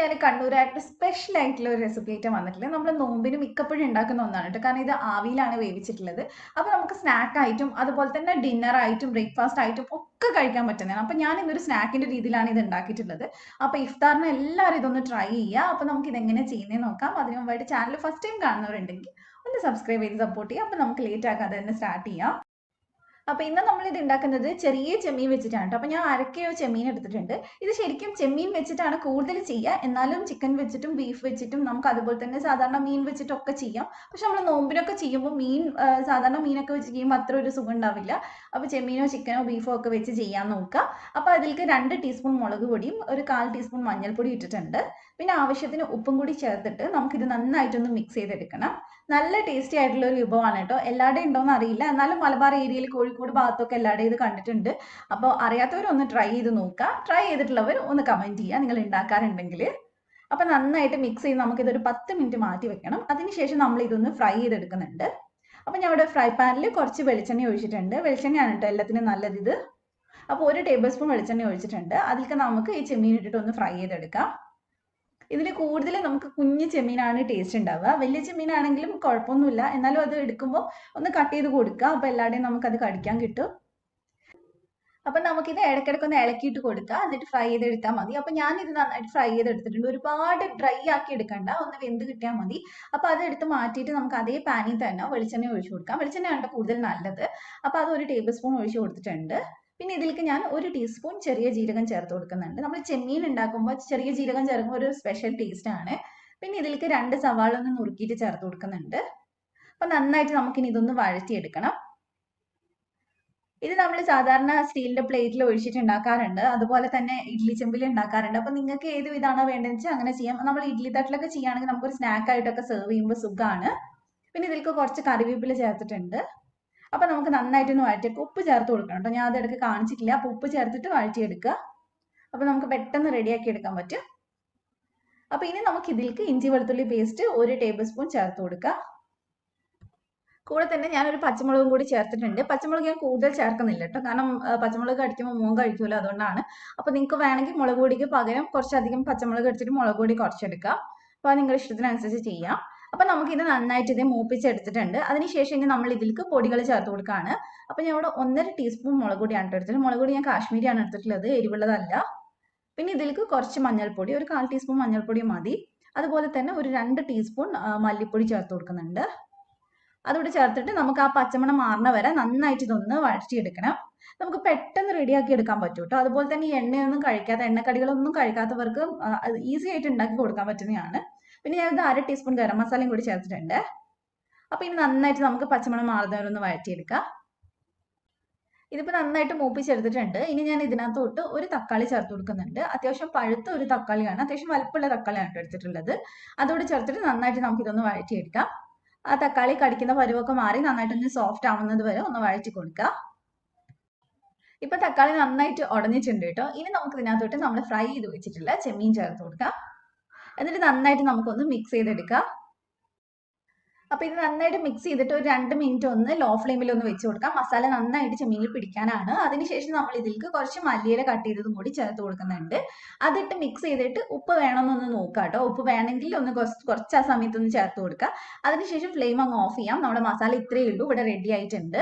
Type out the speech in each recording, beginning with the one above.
ഞാൻ കണ്ണൂരായിട്ട് സ്പെഷ്യൽ ആയിട്ടുള്ള ഒരു റെസിപ്പി ആയിട്ട് വന്നിട്ടുള്ളത് നമ്മൾ നോമ്പിന് മിക്കപ്പോഴും ഉണ്ടാക്കുന്ന ഒന്നാണ് കേട്ടോ. കാരണം ഇത് ആവിയിലാണ് വേവിച്ചിട്ടുള്ളത്. അപ്പോൾ നമുക്ക് സ്നാക്ക് ആയിട്ടും അതുപോലെ തന്നെ ഡിന്നർ ആയിട്ടും ബ്രേക്ക്ഫാസ്റ്റ് ആയിട്ടും ഒക്കെ കഴിക്കാൻ പറ്റുന്നതാണ്. അപ്പോൾ ഞാൻ ഇന്നൊരു സ്നാക്കിന്റെ രീതിയിലാണ് ഇത് ഉണ്ടാക്കിയിട്ടുള്ളത്. അപ്പോൾ ഇഫ്താറിന് എല്ലാവരും ഇതൊന്ന് ട്രൈ ചെയ്യുക. അപ്പോൾ നമുക്ക് ഇതെങ്ങനെ ചെയ്യുന്നതെന്ന് നോക്കാം. അതിന് മുമ്പായിട്ട് ചാനൽ ഫസ്റ്റ് ടൈം കാണുന്നവരുണ്ടെങ്കിൽ ഒന്ന് സബ്സ്ക്രൈബ് ചെയ്ത് സപ്പോർട്ട് ചെയ്യുക. അപ്പോൾ നമുക്ക് ലേറ്റ് ആക്കാതെ തന്നെ സ്റ്റാർട്ട് ചെയ്യാം. അപ്പൊ ഇന്ന് നമ്മൾ ഇത് ഉണ്ടാക്കുന്നത് ചെറിയ ചെമ്മീൻ വെച്ചിട്ടാണ് കേട്ടോ അപ്പൊ ഞാൻ അരക്കയോ ചെമ്മീൻ എടുത്തിട്ടുണ്ട്. ഇത് ശരിക്കും ചെമ്മീൻ വെച്ചിട്ടാണ് കൂടുതൽ ചെയ്യുക എന്നാലും ചിക്കൻ വെച്ചിട്ടും ബീഫ് വെച്ചിട്ടും നമുക്ക് അതുപോലെ തന്നെ സാധാരണ മീൻ വെച്ചിട്ടൊക്കെ ചെയ്യാം. പക്ഷെ നമ്മൾ നോമ്പിനൊക്കെ ചെയ്യുമ്പോൾ മീൻ സാധാരണ മീനൊക്കെ വെച്ച് ചെയ്യുമ്പോൾ അത്ര ഒരു സുഖം ഉണ്ടാവില്ല അപ്പൊ ചെമ്മീനോ ചിക്കനോ ബീഫോ ഒക്കെ വെച്ച് ചെയ്യാൻ നോക്കുക അപ്പൊ അതിലേക്ക് രണ്ട് ടീസ്പൂൺ മുളക് പൊടിയും ഒരു കാൽ ടീസ്പൂൺ മഞ്ഞൾപ്പൊടി ഇട്ടിട്ടുണ്ട്. പിന്നെ ആവശ്യത്തിന് ഉപ്പും കൂടി ചേർത്തിട്ട് നമുക്കിത് നന്നായിട്ടൊന്ന് മിക്സ് ചെയ്തെടുക്കണം. നല്ല ടേസ്റ്റി ആയിട്ടുള്ള ഒരു വിഭവമാണ് കേട്ടോ. എല്ലാവരുടെയും ഉണ്ടോന്ന് അറിയില്ല. എന്നാലും മലബാർ ഏരിയയിൽ കോഴിക്കോട് ഭാഗത്തൊക്കെ എല്ലാവരുടെയും ഇത് കണ്ടിട്ടുണ്ട്. അപ്പോൾ അറിയാത്തവരൊന്ന് ട്രൈ ചെയ്ത് നോക്കുക. ട്രൈ ചെയ്തിട്ടുള്ളവർ ഒന്ന് കമന്റ് ചെയ്യുക. നിങ്ങൾ ഉണ്ടാക്കാറുണ്ടെങ്കിൽ അപ്പം നന്നായിട്ട് മിക്സ് ചെയ്ത് നമുക്കിതൊരു പത്ത് മിനിറ്റ് മാറ്റി വെക്കണം. അതിനുശേഷം നമ്മൾ ഇതൊന്ന് ഫ്രൈ ചെയ്തെടുക്കുന്നുണ്ട്. അപ്പം ഞാൻ ഇവിടെ ഫ്രൈ പാനിൽ കുറച്ച് വെളിച്ചെണ്ണ ഒഴിച്ചിട്ടുണ്ട്. വെളിച്ചെണ്ണയാണ് കേട്ടോ എല്ലാത്തിനും നല്ലത് ഇത്. അപ്പോൾ ഒരു ടേബിൾ സ്പൂൺ വെളിച്ചെണ്ണ ഒഴിച്ചിട്ടുണ്ട്. അതിലേക്ക് നമുക്ക് ഈ ചെമ്മീൻ ഇട്ടിട്ട് ഒന്ന് ഫ്രൈ ചെയ്തെടുക്കാം. ഇതിൽ കൂടുതൽ നമുക്ക് കുഞ്ഞു ചെമ്മീനാണ് ടേസ്റ്റ് ഉണ്ടാവുക. വലിയ ചെമ്മീനാണെങ്കിലും കുഴപ്പമൊന്നുമില്ല. എന്നാലും അത് എടുക്കുമ്പോൾ ഒന്ന് കട്ട് ചെയ്ത് കൊടുക്കുക. അപ്പോൾ എല്ലാവരുടെയും നമുക്കത് കടിക്കാൻ കിട്ടും. അപ്പം നമുക്കിത് ഇടയ്ക്കിടയ്ക്ക് ഒന്ന് ഇളക്കിയിട്ട് കൊടുക്കുക. എന്നിട്ട് ഫ്രൈ ചെയ്തെടുത്താൽ മതി. അപ്പം ഞാനിത് നന്നായിട്ട് ഫ്രൈ ചെയ്തെടുത്തിട്ടുണ്ട്. ഒരുപാട് ഡ്രൈ ആക്കി എടുക്കണ്ട. ഒന്ന് വെന്ത് കിട്ടിയാൽ മതി. അപ്പം അത് എടുത്ത് മാറ്റിയിട്ട് നമുക്ക് അതേ പാനിൽ തന്നെ വെളിച്ചെണ്ണ ഒഴിച്ചു കൊടുക്കാം. വെളിച്ചെണ്ണ കണ്ട കൂടുതൽ നല്ലത്. അപ്പം അത് ഒരു ടേബിൾ സ്പൂൺ ഒഴിച്ചു കൊടുത്തിട്ടുണ്ട്. പിന്നെ ഇതിലേക്ക് ഞാൻ ഒരു ടീസ്പൂൺ ചെറിയ ജീരകം ചേർത്ത് കൊടുക്കുന്നുണ്ട്. നമ്മൾ ചെമ്മീൻ ഉണ്ടാക്കുമ്പോൾ ചെറിയ ജീരകം ചേർക്കുമ്പോൾ ഒരു സ്പെഷ്യൽ ടേസ്റ്റ് ആണ്. പിന്നെ ഇതിലേക്ക് രണ്ട് സവാള ഒന്ന് നുറുക്കിയിട്ട് ചേർത്ത് കൊടുക്കുന്നുണ്ട്. അപ്പൊ നന്നായിട്ട് നമുക്കിനി ഇതൊന്ന് വഴറ്റിയെടുക്കണം. ഇത് നമ്മൾ സാധാരണ സ്റ്റീലിന്റെ പ്ലേറ്റിൽ ഒഴിച്ചിട്ട് ഉണ്ടാക്കാറുണ്ട്. അതുപോലെ തന്നെ ഇഡ്ലി ചെമ്പിൽ ഉണ്ടാക്കാറുണ്ട്. അപ്പൊ നിങ്ങൾക്ക് ഏത് വിധാണോ വേണ്ടതെന്ന് വെച്ചാൽ അങ്ങനെ ചെയ്യാം. നമ്മൾ ഇഡ്ലി തട്ടിലൊക്കെ ചെയ്യുകയാണെങ്കിൽ നമുക്കൊരു സ്നാക്ക് ആയിട്ടൊക്കെ സെർവ് ചെയ്യുമ്പോൾ സുഖമാണ്. പിന്നെ ഇതിലേക്ക് കുറച്ച് കറിവേപ്പില ചേർത്തിട്ടുണ്ട്. അപ്പൊ നമുക്ക് നന്നായിട്ടൊന്ന് വഴറ്റി ഉപ്പ് ചേർത്ത് കൊടുക്കണം കേട്ടോ. ഞാൻ അത് ഇടയ്ക്ക് കാണിച്ചിട്ടില്ല. അപ്പൊ ഉപ്പ് ചേർത്തിട്ട് വഴറ്റിയെടുക്കുക. അപ്പൊ നമുക്ക് പെട്ടെന്ന് റെഡിയാക്കി എടുക്കാൻ പറ്റും. അപ്പൊ ഇനി നമുക്ക് ഇതിലേക്ക് ഇഞ്ചി വെളുത്തുള്ളി പേസ്റ്റ് ഒരു ടേബിൾ സ്പൂൺ ചേർത്ത് കൊടുക്കുക. കൂടെ തന്നെ ഞാനൊരു പച്ചമുളകും കൂടി ചേർത്തിട്ടുണ്ട്. പച്ചമുളക് ഞാൻ കൂടുതൽ ചേർക്കുന്നില്ല കേട്ടോ. കാരണം പച്ചമുളക് കടിക്കുമ്പോൾ മോൻ കഴിക്കുമല്ലോ അതുകൊണ്ടാണ്. അപ്പൊ നിങ്ങൾക്ക് വേണമെങ്കിൽ മുളക് പൊടിക്ക് പകരം കുറച്ചധികം പച്ചമുളക് എടുത്തിട്ട് മുളക് പൊടി കുറച്ചെടുക്കാം. അപ്പൊ നിങ്ങളുടെ ഇഷ്ടത്തിനനുസരിച്ച് ചെയ്യാം. അപ്പൊ നമുക്ക് ഇത് നന്നായിട്ട് ഇത് മൂപ്പിച്ചെടുത്തിട്ടുണ്ട്. അതിനുശേഷം ഇനി നമ്മൾ ഇതിലേക്ക് പൊടികൾ ചേർത്ത് കൊടുക്കുകയാണ് അപ്പൊ ഞാൻ ഇവിടെ ഒന്നര ടീസ്പൂൺ മുളക് പൊടിയാണ് ട്ടോ എടുത്തിട്ടുള്ളത്. മുളക് ഞാൻ കാശ്മീരിയാണ് എടുത്തിട്ടുള്ളത് എരിവുള്ളതല്ല. പിന്നെ ഇതിലേക്ക് കുറച്ച് മഞ്ഞൾപ്പൊടി ഒരു കാൽ ടീസ്പൂൺ മഞ്ഞൾപ്പൊടി മതി. അതുപോലെ തന്നെ ഒരു രണ്ട് ടീസ്പൂൺ മല്ലിപ്പൊടി ചേർത്ത് കൊടുക്കുന്നുണ്ട്. അതുകൂടി ചേർത്തിട്ട് നമുക്ക് ആ പച്ചമണം മാറുന്ന വരെ നന്നായിട്ട് ഇതൊന്ന് വഴറ്റിയെടുക്കണം. നമുക്ക് പെട്ടെന്ന് റെഡിയാക്കി എടുക്കാൻ പറ്റും കേട്ടോ അതുപോലെ തന്നെ ഈ എണ്ണയൊന്നും കഴിക്കാത്ത എണ്ണക്കടികളൊന്നും കഴിക്കാത്തവർക്ക് ഈസി ആയിട്ട് ഉണ്ടാക്കി കൊടുക്കാൻ പറ്റുന്നതാണ്. പിന്നെ ഞാൻ ഇത് അര ടീസ്പൂൺ ഗരം മസാലയും കൂടി ചേർത്തിട്ടുണ്ട്. അപ്പൊ ഇനി നന്നായിട്ട് നമുക്ക് പച്ചമണം മാറുന്നവരെ ഒന്ന് വഴറ്റിയെടുക്കാം. ഇതിപ്പോ നന്നായിട്ട് മൂപ്പിച്ചെടുത്തിട്ടുണ്ട്. ഇനി ഞാൻ ഇതിനകത്തോട്ട് ഒരു തക്കാളി ചേർത്ത് കൊടുക്കുന്നുണ്ട്. അത്യാവശ്യം പഴുത്ത ഒരു തക്കാളിയാണ്. അത്യാവശ്യം വലുപ്പമുള്ള തക്കാളിയാണ് ട്ടോ എടുത്തിട്ടുള്ളത്. അതോട് ചേർത്തിട്ട് നന്നായിട്ട് നമുക്ക് ഇതൊന്ന് വഴറ്റിയെടുക്കാം. ആ തക്കാളി കടിക്കുന്ന പരുവൊക്കെ മാറി നന്നായിട്ടൊന്ന് സോഫ്റ്റ് ആവുന്നത് വരെ ഒന്ന് വഴറ്റി കൊടുക്കുക ഇപ്പൊ തക്കാളി നന്നായിട്ട് ഉടഞ്ഞിട്ടുണ്ട് കേട്ടോ. ഇനി നമുക്ക് ഇതിനകത്തോട്ട് നമ്മൾ ഫ്രൈ ചെയ്ത് വെച്ചിട്ടുള്ള ചെമ്മീൻ ചേർത്ത് കൊടുക്കാം. എന്നിട്ട് നന്നായിട്ട് നമുക്കൊന്ന് മിക്സ് ചെയ്തെടുക്കാം. അപ്പൊ ഇത് നന്നായിട്ട് മിക്സ് ചെയ്തിട്ട് ഒരു രണ്ട് മിനിറ്റ് ഒന്ന് ലോ ഫ്ലെയിമിൽ ഒന്ന് വെച്ച് കൊടുക്കാം. മസാല നന്നായിട്ട് ചെമ്മീനിൽ പിടിക്കാനാണ്. അതിനുശേഷം നമ്മൾ ഇതിലേക്ക് കുറച്ച് മല്ലിയില കട്ട് ചെയ്തതും കൂടി ചേർത്ത് കൊടുക്കുന്നുണ്ട്. അതിട്ട് മിക്സ് ചെയ്തിട്ട് ഉപ്പ് വേണമെന്നൊന്ന് നോക്കാം കേട്ടോ ഉപ്പ് വേണമെങ്കിൽ ഒന്ന് കുറച്ച് കുറച്ച് ആ സമയത്ത് ഒന്ന് ചേർത്ത് കൊടുക്കുക അതിനുശേഷം ഫ്ലെയിം അങ്ങ് ഓഫ് ചെയ്യാം. നമ്മുടെ മസാല ഇത്രയേ ഉള്ളൂ. ഇവിടെ റെഡി ആയിട്ടുണ്ട്.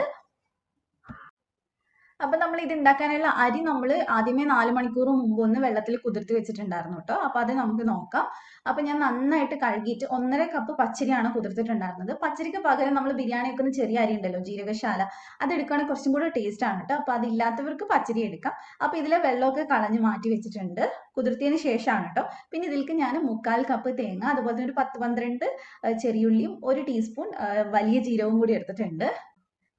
അപ്പൊ നമ്മൾ ഇത് ഉണ്ടാക്കാനുള്ള അരി നമ്മൾ ആദ്യമേ നാല് മണിക്കൂർ മുമ്പ് ഒന്ന് വെള്ളത്തിൽ കുതിർത്ത് വെച്ചിട്ടുണ്ടായിരുന്നു കേട്ടോ അപ്പൊ അത് നമുക്ക് നോക്കാം. അപ്പൊ ഞാൻ നന്നായിട്ട് കഴുകിയിട്ട് ഒന്നര കപ്പ് പച്ചരിയാണ് കുതിർത്തിട്ടുണ്ടായിരുന്നത്. പച്ചരിക്ക് പകരം നമ്മൾ ബിരിയാണി വെക്കുന്ന ചെറിയ അരി ഉണ്ടല്ലോ ജീരകശാല അത് എടുക്കുകയാണെങ്കിൽ കുറച്ചും കൂടെ ടേസ്റ്റ് ആണ് കേട്ടോ അപ്പൊ അതില്ലാത്തവർക്ക് പച്ചരി എടുക്കാം. അപ്പൊ ഇതിലെ വെള്ളമൊക്കെ കളഞ്ഞ് മാറ്റി വെച്ചിട്ടുണ്ട്. കുതിർത്തിയതിന് ശേഷമാണ് കേട്ടോ പിന്നെ ഇതിലേക്ക് ഞാൻ മുക്കാൽ കപ്പ് തേങ്ങ അതുപോലെ തന്നെ ഒരു പത്ത് പന്ത്രണ്ട് ചെറിയുള്ളിയും ഒരു ടീസ്പൂൺ വലിയ ജീരകവും കൂടി എടുത്തിട്ടുണ്ട്.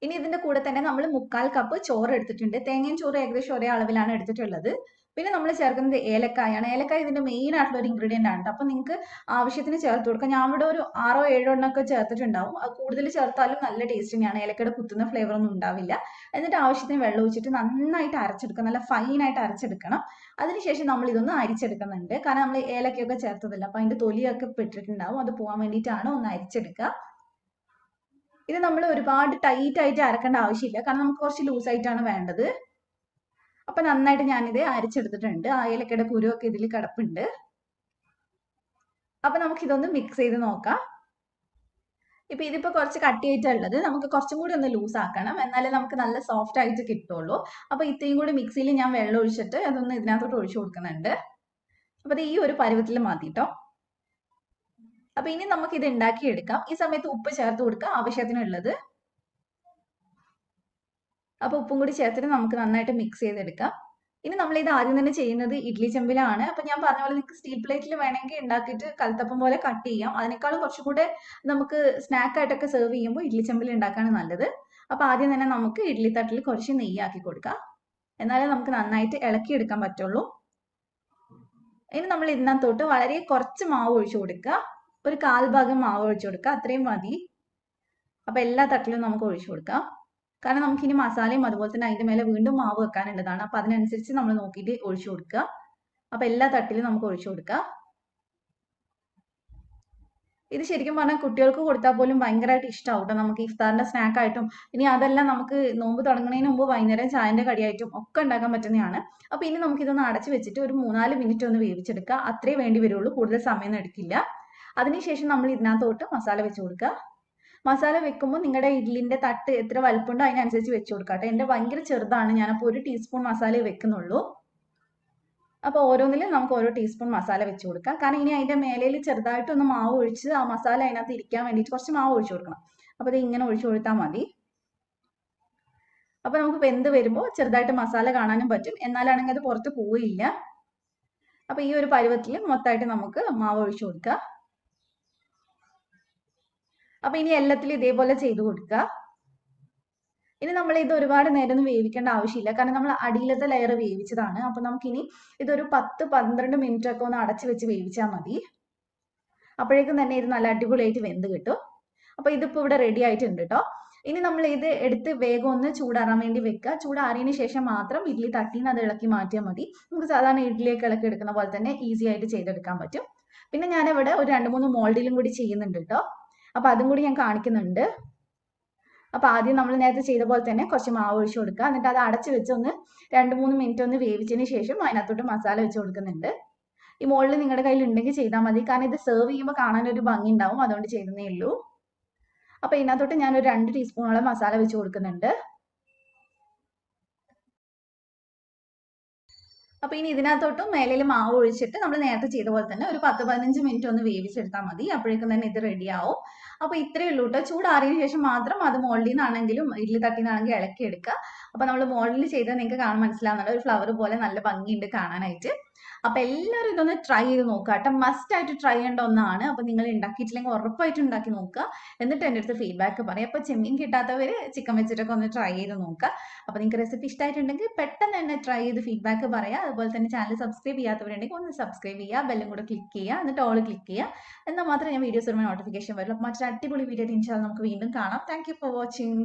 ഇനി ഇതിന്റെ കൂടെ തന്നെ നമ്മൾ മുക്കാൽ കപ്പ് ചോറ് എടുത്തിട്ടുണ്ട്. തേങ്ങയും ചോറ് ഏകദേശം ഒരേ അളവിലാണ് എടുത്തിട്ടുള്ളത്. പിന്നെ നമ്മൾ ചേർക്കുന്നത് ഏലക്കായാണ്. ഏലക്കായ ഇതിന്റെ മെയിൻ ആയിട്ടുള്ള ഒരു ഇൻഗ്രീഡിയന്റ് ആണ് അപ്പൊ നിങ്ങൾക്ക് ആവശ്യത്തിന് ചേർത്ത് കൊടുക്കാം. ഞാൻ ഇവിടെ ഒരു ആറോ ഏഴോ എണ്ണൊക്കെ ചേർത്തിട്ടുണ്ടാവും. അത് കൂടുതൽ ചേർത്താലും നല്ല ടേസ്റ്റ് തന്നെയാണ് ഏലക്കയുടെ കുത്തുന്ന ഫ്ലേവർ ഒന്നും ഉണ്ടാവില്ല. എന്നിട്ട് ആവശ്യത്തിന് വെള്ളം ഒഴിച്ചിട്ട് നന്നായിട്ട് അരച്ചെടുക്കണം. നല്ല ഫൈൻ ആയിട്ട് അരച്ചെടുക്കണം. അതിനുശേഷം നമ്മൾ ഇതൊന്ന് അരിച്ചെടുക്കുന്നുണ്ട്. കാരണം നമ്മൾ ഏലക്കയൊക്കെ ചേർത്തതല്ല. അപ്പൊ അതിന്റെ തൊലിയൊക്കെ പെട്ടിട്ടുണ്ടാവും അത് പോകാൻ വേണ്ടിയിട്ടാണ് ഒന്ന് അരിച്ചെടുക്കുക. ഇത് നമ്മൾ ഒരുപാട് ടൈറ്റ് ആയിട്ട് അരക്കേണ്ട ആവശ്യമില്ല. കാരണം നമുക്ക് കുറച്ച് ലൂസ് ആയിട്ടാണ് വേണ്ടത്. അപ്പൊ നന്നായിട്ട് ഞാനിത് അരച്ചെടുത്തിട്ടുണ്ട്. ആ ഏലക്കയുടെ കുരുവൊക്കെ ഇതിൽ കിടപ്പുണ്ട്. അപ്പൊ നമുക്ക് ഇതൊന്ന് മിക്സ് ചെയ്ത് നോക്കാം. ഇപ്പൊ ഇതിപ്പോ കുറച്ച് കട്ടിയായിട്ടുള്ളത് നമുക്ക് കുറച്ചും കൂടി ഒന്ന് ലൂസ് ആക്കണം. എന്നാലേ നമുക്ക് നല്ല സോഫ്റ്റ് ആയിട്ട് കിട്ടുള്ളൂ. അപ്പൊ ഇത്രയും കൂടി മിക്സിയിൽ ഞാൻ വെള്ളം ഒഴിച്ചിട്ട് അതൊന്ന് ഇതിനകത്തോട്ട് ഒഴിച്ചു കൊടുക്കുന്നുണ്ട്. അപ്പൊ ഇത് ഈ ഒരു പരുവത്തിൽ മാറ്റിട്ടോ അപ്പൊ ഇനി നമുക്ക് ഇത് ഉണ്ടാക്കിയെടുക്കാം ഈ സമയത്ത് ഉപ്പ് ചേർത്ത് കൊടുക്കുക ആവശ്യത്തിനുള്ളത്. അപ്പൊ ഉപ്പും കൂടി ചേർത്തിട്ട് നമുക്ക് നന്നായിട്ട് മിക്സ് ചെയ്തെടുക്കാം. ഇനി നമ്മൾ ഇത് ആദ്യം തന്നെ ചെയ്യുന്നത് ഇഡ്ലി ചെമ്പിലാണ്. അപ്പൊ ഞാൻ പറഞ്ഞ പോലെ നിങ്ങൾക്ക് സ്റ്റീൽ പ്ലേറ്റിൽ വേണമെങ്കിൽ ഉണ്ടാക്കിയിട്ട് കൽത്തപ്പം പോലെ കട്ട് ചെയ്യാം. അതിനേക്കാളും കുറച്ചും കൂടെ നമുക്ക് സ്നാക്ക് ആയിട്ടൊക്കെ സെർവ് ചെയ്യുമ്പോൾ ഇഡ്ലി ചെമ്പിൽ ഉണ്ടാക്കാണ് നല്ലത്. അപ്പൊ ആദ്യം തന്നെ നമുക്ക് ഇഡ്ലി തട്ടിൽ കുറച്ച് നെയ്യാക്കി കൊടുക്കാം. എന്നാലേ നമുക്ക് നന്നായിട്ട് ഇളക്കിയെടുക്കാൻ പറ്റുള്ളൂ. ഇനി നമ്മൾ ഇതിനകത്തോട്ട് വളരെ കുറച്ച് മാവ് ഒഴിച്ചു കൊടുക്കുക ഒരു കാൽഭാഗം മാവ് ഒഴിച്ചു കൊടുക്കുക. അത്രയും മതി. അപ്പൊ എല്ലാ തട്ടിലും നമുക്ക് ഒഴിച്ചു കൊടുക്കാം. കാരണം നമുക്ക് ഇനി മസാലയും അതുപോലെ തന്നെ അതിന്റെ മേലെ വീണ്ടും മാവ് വെക്കാനുള്ളതാണ്. അപ്പൊ അതിനനുസരിച്ച് നമ്മൾ നോക്കിയിട്ട് ഒഴിച്ചു കൊടുക്കുക. അപ്പൊ എല്ലാ തട്ടിലും നമുക്ക് ഒഴിച്ചു കൊടുക്കാം. ഇത് ശരിക്കും പറഞ്ഞാൽ കുട്ടികൾക്ക് കൊടുത്താൽ പോലും ഭയങ്കരമായിട്ട് ഇഷ്ടമാവും നമുക്ക് ഇഫ്താറിന്റെ സ്നാക്ക് ആയിട്ടും ഇനി അതെല്ലാം നമുക്ക് നോമ്പ് തുടങ്ങുന്നതിന് മുമ്പ് വൈകുന്നേരം ചായന്റെ കടിയായിട്ടും ഒക്കെ ഉണ്ടാക്കാൻ പറ്റുന്നതാണ്. അപ്പൊ ഇനി നമുക്ക് ഇതൊന്ന് അടച്ചു വെച്ചിട്ട് ഒരു മൂന്നാൽ മിനിറ്റ് ഒന്ന് വേവിച്ചെടുക്കുക. അത്രേ വേണ്ടി വരുള്ളൂ. കൂടുതൽ സമയമൊന്നും എടുക്കില്ല. അതിനുശേഷം നമ്മൾ ഇതിനകത്തോട്ട് മസാല വെച്ച് കൊടുക്കുക മസാല വെക്കുമ്പോൾ നിങ്ങളുടെ ഇഡ്ലിന്റെ തട്ട് എത്ര വലുപ്പുണ്ടോ അതിനനുസരിച്ച് വെച്ച് കൊടുക്കുക കേട്ടോ. എന്റെ ഭയങ്കര ചെറുതാണ്. ഞാനപ്പോൾ ഒരു ടീസ്പൂൺ മസാല വെക്കുന്നുള്ളൂ. അപ്പോൾ ഓരോന്നിലും നമുക്ക് ഓരോ ടീസ്പൂൺ മസാല വെച്ച് കൊടുക്കാം. കാരണം ഇനി അതിന്റെ മേലയിൽ ചെറുതായിട്ടൊന്ന് മാവ് ഒഴിച്ച് ആ മസാല അതിനകത്ത് ഇരിക്കാൻ വേണ്ടിയിട്ട് കുറച്ച് മാവ് ഒഴിച്ചു കൊടുക്കണം. അപ്പോൾ ഇങ്ങനെ ഒഴിച്ചു കൊടുത്താൽ മതി. അപ്പോൾ നമുക്ക് വെന്ത് വരുമ്പോൾ ചെറുതായിട്ട് മസാല കാണാനും പറ്റും. എന്നാലാണെങ്കിൽ അത് പുറത്ത് പോവില്ല അപ്പോൾ ഈ ഒരു പരുവത്തിൽ മൊത്തമായിട്ട് നമുക്ക് മാവ് ഒഴിച്ചു കൊടുക്കാം. അപ്പൊ ഇനി എല്ലാത്തിലും ഇതേപോലെ ചെയ്തു കൊടുക്കുക ഇനി നമ്മൾ ഇത് ഒരുപാട് നേരം ഒന്നും വേവിക്കേണ്ട ആവശ്യമില്ല. കാരണം നമ്മൾ അടിയിലത്തെ ലെയർ വേവിച്ചതാണ്. അപ്പൊ നമുക്കിനി ഇതൊരു പത്ത് പന്ത്രണ്ട് മിനിറ്റ് ഒക്കെ ഒന്ന് അടച്ചു വെച്ച് വേവിച്ചാൽ മതി. അപ്പോഴേക്കും തന്നെ ഇത് നല്ല അടിപൊളിയായിട്ട് വെന്ത് കിട്ടും. അപ്പൊ ഇതിപ്പോ ഇവിടെ റെഡി ആയിട്ടുണ്ട് കേട്ടോ ഇനി നമ്മൾ ഇത് എടുത്ത് വേഗം ഒന്ന് ചൂടാറാൻ വേണ്ടി വെക്കുക ചൂടാറിയതിന് ശേഷം മാത്രം ഇഡ്ഡലി തട്ടിന്ന് അത് ഇളക്കി മാറ്റിയാൽ മതി. നമുക്ക് സാധാരണ ഇഡ്ഡലിയൊക്കെ ഇളക്കി എടുക്കുന്ന പോലെ തന്നെ ഈസി ആയിട്ട് ചെയ്തെടുക്കാൻ പറ്റും. പിന്നെ ഞാനിവിടെ ഒരു രണ്ട് മൂന്ന് മോൾഡിലും കൂടി ചെയ്യുന്നുണ്ട് കേട്ടോ അപ്പൊ അതും കൂടി ഞാൻ കാണിക്കുന്നുണ്ട്. അപ്പൊ ആദ്യം നമ്മൾ നേരത്തെ ചെയ്ത പോലെ തന്നെ കുറച്ച് മാവ് ഒഴിച്ചു കൊടുക്കുക. എന്നിട്ട് അത് അടച്ചു വെച്ച് ഒന്ന് രണ്ട് മൂന്ന് മിനിറ്റ് ഒന്ന് വേവിച്ചതിന് ശേഷം അതിനകത്തോട്ട് മസാല വെച്ച് കൊടുക്കുന്നുണ്ട്. ഈ മുകളിൽ നിങ്ങളുടെ കയ്യിൽ ഉണ്ടെങ്കിൽ ചെയ്താൽ മതി. കാരണം ഇത് സെർവ് ചെയ്യുമ്പോൾ കാണാൻ ഒരു ഭംഗി ഉണ്ടാവും. അതുകൊണ്ട് ചെയ്യുന്നേ ഉള്ളൂ. അപ്പൊ ഇതിനകത്തോട്ട് ഞാൻ ഒരു രണ്ട് ടീസ്പൂണോളം മസാല വെച്ച് കൊടുക്കുന്നുണ്ട്. അപ്പൊ ഇനി ഇതിനകത്തോട്ടും മേലിൽ മാവ് ഒഴിച്ചിട്ട് നമ്മൾ നേരത്തെ ചെയ്ത പോലെ തന്നെ ഒരു പത്ത് പതിനഞ്ച് മിനിറ്റ് ഒന്ന് വേവിച്ചെടുത്താൽ മതി. അപ്പോഴേക്കും തന്നെ ഇത് റെഡി ആവും. അപ്പൊ ഇത്രയേ ഉള്ളൂ കേട്ടോ ചൂടാറിയതിനു ശേഷം മാത്രം അത് മോൾഡിൽ നിന്നാണെങ്കിലും ഇഡ്ലി തട്ടിൽ നിന്നാണെങ്കിലും ഇളക്കി എടുക്കുക അപ്പൊ നമ്മൾ മോൾഡിൽ ചെയ്താൽ നിങ്ങൾക്ക് കാണാൻ മനസ്സിലാവുന്നുണ്ട്. ഒരു ഫ്ലവർ പോലെ നല്ല ഭംഗിയുണ്ട് കാണാനായിട്ട്. അപ്പൊ എല്ലാവരും ഇതൊന്ന് ട്രൈ ചെയ്ത് നോക്കുക കേട്ടോ. മസ്റ്റ് ആയിട്ട് ട്രൈ ചെയ്യേണ്ട ഒന്നാണ്. അപ്പൊ നിങ്ങൾ ഉണ്ടാക്കിയിട്ടില്ലെങ്കിൽ ഉറപ്പായിട്ട് ഉണ്ടാക്കി നോക്കുക. എന്നിട്ട് എന്റെ അടുത്ത് ഫീഡ്ബാക്ക് പറയാം. അപ്പൊ ചെമ്മീൻ കിട്ടാത്തവര് ചിക്കൻ വെച്ചിട്ടൊക്കെ ഒന്ന് ട്രൈ ചെയ്ത് നോക്കുക. അപ്പൊ നിങ്ങൾക്ക് റെസിപ്പി ഇഷ്ടമായിട്ടുണ്ടെങ്കിൽ പെട്ടെന്ന് തന്നെ ട്രൈ ചെയ്ത് ഫീഡ്ബാക്ക് പറയാം. അതുപോലെ തന്നെ ചാനൽ സബ്സ്ക്രൈബ് ചെയ്യാത്തവരുണ്ടെങ്കിൽ ഒന്ന് സബ്സ്ക്രൈബ് ചെയ്യുക ബെല്ലും കൂടെ ക്ലിക്ക് ചെയ്യുക എന്നിട്ട് ഓൾ ക്ലിക്ക് ചെയ്യുക എന്നാൽ മാത്രമേ ഞാൻ വീഡിയോസ് വരുമ്പോൾ നോട്ടിഫിക്കേഷൻ വരുള്ളൂ അപ്പോൾ മറ്റൊരു അടിപൊളി വീഡിയോ ഇൻഷാൽ നമുക്ക് വീണ്ടും കാണാം. Thank for watching